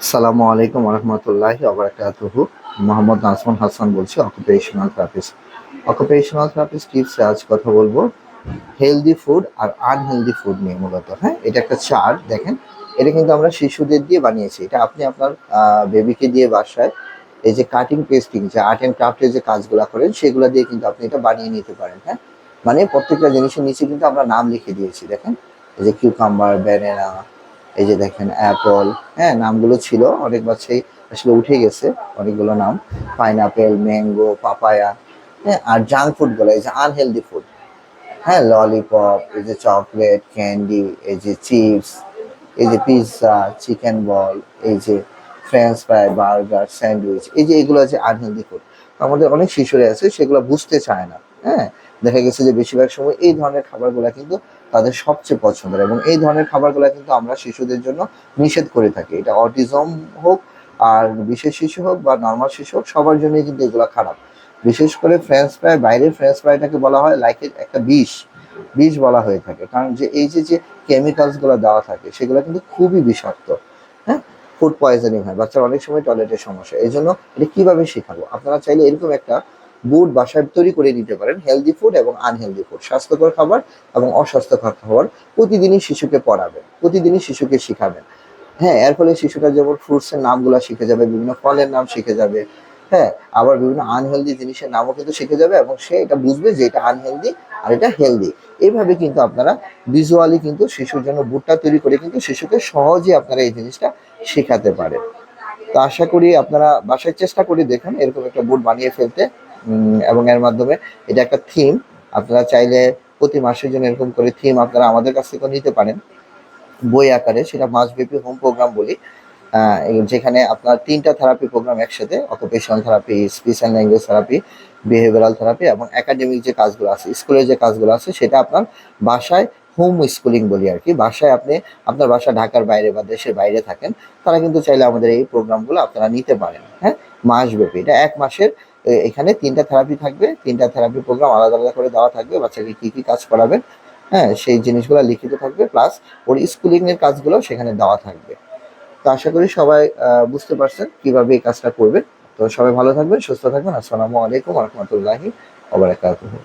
সালামু আলাইকুম রহমতুল্লাহি আবরাকাতুহু মোহাম্মদ নাজমুল হাসান বলছি অকুপেশনাল থেরাপিস্ট অকুপেশনাল থেরাপিস্ট টিপসে আজ কথা বলব হেলদি ফুড আর আনহেলদি ফুড নিয়ে মূলত হ্যাঁ? এটা একটা চার্ট দেখেন। এটা কিন্তু আমরা শিশুদের দিয়ে বানিয়েছি। এটা আপনি আপনার বেবিকে দিয়ে বাসায় এই যে কাটিং পেস্টিং যে আর্ট অ্যান্ড ক্রাফটের যে কাজগুলো করেন, সেগুলো দিয়ে কিন্তু আপনি এটা বানিয়ে নিতে পারেন হ্যাঁ? মানে প্রত্যেকটা জিনিসের নিচে কিন্তু আমরা নাম লিখে দিয়েছি, দেখেন? এই যে কিউকাম্বার ব্যানানা এই যে দেখেন অ্যাপল হ্যাঁ নামগুলো ছিল, অনেক বাচ্চাই আসলে উঠে গেছে, অনেকগুলো নাম। পাইনাপেল ম্যাঙ্গো পাপায়া হ্যাঁ আর জাঙ্ক ফুডগুলো এই যে আনহেলদি ফুড হ্যাঁ ললিপপ এই যে চকলেট ক্যান্ডি এই যে চিপস এই যে পিৎজা চিকেন বল এই যে ফ্রেঞ্চ ফ্রাই বার্গার স্যান্ডউইচ এই যে এগুলো আছে আনহেলদি ফুড আমাদের অনেক শিশুরা আছে, সেগুলো বুঝতে চায় না। হ্যাঁ দেখা গেছে যে বেশিরভাগ সময় এই ধরনের খাবারগুলো কিন্তু তাদের সবচেয়ে পছন্দের এবং এই ধরনের খাবারগুলো কিন্তু আমরা শিশুদের জন্য নিষেধ করে থাকি। এটা অটিজম হোক আর বিশেষ শিশু হোক বা নর্মাল শিশু হোক, সবার জন্যই কিন্তু এগুলো খারাপ। বিশেষ করে ফ্রেঞ্চ ফ্রাই বাইরের ফ্রেঞ্চ ফ্রাইটাকে বলা হয় লাইক একটা বিষ। বিষ বলা হয়ে থাকে। কারণ যে এই যে যে কেমিক্যালসগুলো দেওয়া থাকে, সেগুলো কিন্তু খুবই বিষাক্ত। হ্যাঁ ফুড পয়জনিং হয়। বাচ্চার অনেক সময় টয়লেটের সমস্যা এই জন্য এটা কীভাবে শেখাবো? আপনারা চাইলে এরকম একটা বুট বাসায় তৈরি করে নিতে পারেন হেলদি ফুড এবং আনহেলদি ফুড স্বাস্থ্যকর খাবার এবং অস্বাস্থ্যকর খাবার প্রতিদিনই শিশুকে পড়াবেন, প্রতিদিনই শিশুকে শিখাবেন। হ্যাঁ এর ফলে শিশুটা যেমন ফ্রুটসের নামগুলো শিখে যাবে, বিভিন্ন ফলের নাম শিখে যাবে হ্যাঁ আবার বিভিন্ন আনহেলদি জিনিসের নামও কিন্তু শিখে যাবে এবং সে এটা বুঝবে যে এটা আনহেলদি আর এটা হেলদি এইভাবে কিন্তু আপনারা ভিজুয়ালি কিন্তু শিশুর জন্য বুটটা তৈরি করে কিন্তু শিশুকে সহজে আপনারা এই জিনিসটা শেখাতে পারেন। তো আশা করি আপনারা বাসায় চেষ্টা করে দেখুন, এরকম একটা বুট বানিয়ে ফেলতে এবং এর মাধ্যমে এটা একটা থিম আপনারা চাইলে প্রতি মাসের জন্য এরকম করে থিম আপনারা আমাদের কাছ থেকে নিতে পারেন। বই আকারে সেটা মাসব্যাপী হোম প্রোগ্রাম বলি। যেখানে আপনার তিনটা থেরাপি প্রোগ্রাম একসাথে occupational therapy and language therapy behavioural therapy এবং একাডেমিক যে কাজগুলো আছে স্কুলের যে কাজগুলো আছে, সেটা আপনার বাসায় হোম স্কুলিং বলি আর কি। বাসায় আপনি, আপনার বাসা ঢাকার বাইরে বা দেশের বাইরে থাকেন, তারা কিন্তু চাইলে আমাদের এই প্রোগ্রামগুলো আপনারা নিতে পারেন। হ্যাঁ মাসব্যাপী। এটা এক মাসের এখানে তিনটা থেরাপি থাকবে, তিনটা থেরাপি প্রোগ্রাম আলাদা আলাদা করে দেওয়া থাকবে, বাচ্চাকে কী কী কাজ করাবেন হ্যাঁ সেই জিনিসগুলো লিখিত থাকবে প্লাস ওর স্কুলিংয়ের কাজগুলো সেখানে দেওয়া থাকবে। তো আশা করি সবাই বুঝতে পারছেন কীভাবে এই কাজটা করবেন। তো সবাই ভালো থাকবেন, সুস্থ থাকবেন। আসসালামু আলাইকুম রহমতুল্লাহি ওবরাকাতুহু